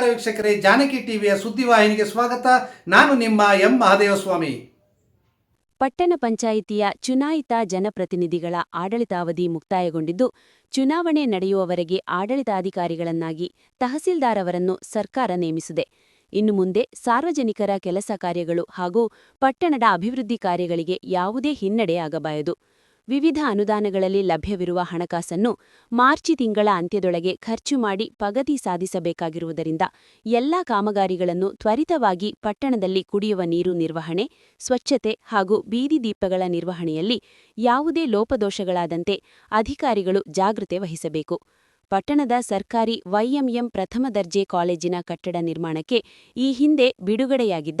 ವೀಕ್ಷಕರೇ, ಜಾನಕಿ ಟಿವಿಯ ಸುದ್ದಿವಾಹಿನಿಗೆ ಸ್ವಾಗತ. ನಾನು ನಿಮ್ಮ ಎಂ. ಮಹಾದೇವಸ್ವಾಮಿ. ಪಟ್ಟಣ ಪಂಚಾಯಿತಿಯ ಚುನಾಯಿತ ಜನಪ್ರತಿನಿಧಿಗಳ ಆಡಳಿತಾವಧಿ ಮುಕ್ತಾಯಗೊಂಡಿದ್ದು, ಚುನಾವಣೆ ನಡೆಯುವವರೆಗೆ ಆಡಳಿತಾಧಿಕಾರಿಗಳನ್ನಾಗಿ ತಹಸೀಲ್ದಾರ್ ಅವರನ್ನು ಸರ್ಕಾರ ನೇಮಿಸಿದೆ. ಇನ್ನು ಮುಂದೆ ಸಾರ್ವಜನಿಕರ ಕೆಲಸ ಕಾರ್ಯಗಳು ಹಾಗೂ ಪಟ್ಟಣದ ಅಭಿವೃದ್ಧಿ ಕಾರ್ಯಗಳಿಗೆ ಯಾವುದೇ ಹಿನ್ನಡೆಯಾಗಬಾರದು ವಿವಿಧ ಅನುದಾನಗಳಲ್ಲಿ ಲಭ್ಯವಿರುವ ಹಣಕಾಸನ್ನು ಮಾರ್ಚಿ ತಿಂಗಳ ಅಂತ್ಯದೊಳಗೆ ಖರ್ಚು ಮಾಡಿ ಪಗತಿ ಸಾಧಿಸಬೇಕಾಗಿರುವುದರಿಂದ ಎಲ್ಲಾ ಕಾಮಗಾರಿಗಳನ್ನು ತ್ವರಿತವಾಗಿ ಪಟ್ಟಣದಲ್ಲಿ ಕುಡಿಯುವ ನೀರು ನಿರ್ವಹಣೆ, ಸ್ವಚ್ಛತೆ ಹಾಗೂ ಬೀದಿ ದೀಪಗಳ ನಿರ್ವಹಣೆಯಲ್ಲಿ ಯಾವುದೇ ಲೋಪದೋಷಗಳಾದಂತೆ ಅಧಿಕಾರಿಗಳು ಜಾಗೃತೆ ವಹಿಸಬೇಕು. ಪಟ್ಟಣದ ಸರ್ಕಾರಿ ವೈಎಂಎಂ ಪ್ರಥಮ ದರ್ಜೆ ಕಾಲೇಜಿನ ಕಟ್ಟಡ ನಿರ್ಮಾಣಕ್ಕೆ ಈ ಹಿಂದೆ ಬಿಡುಗಡೆಯಾಗಿದ್ದ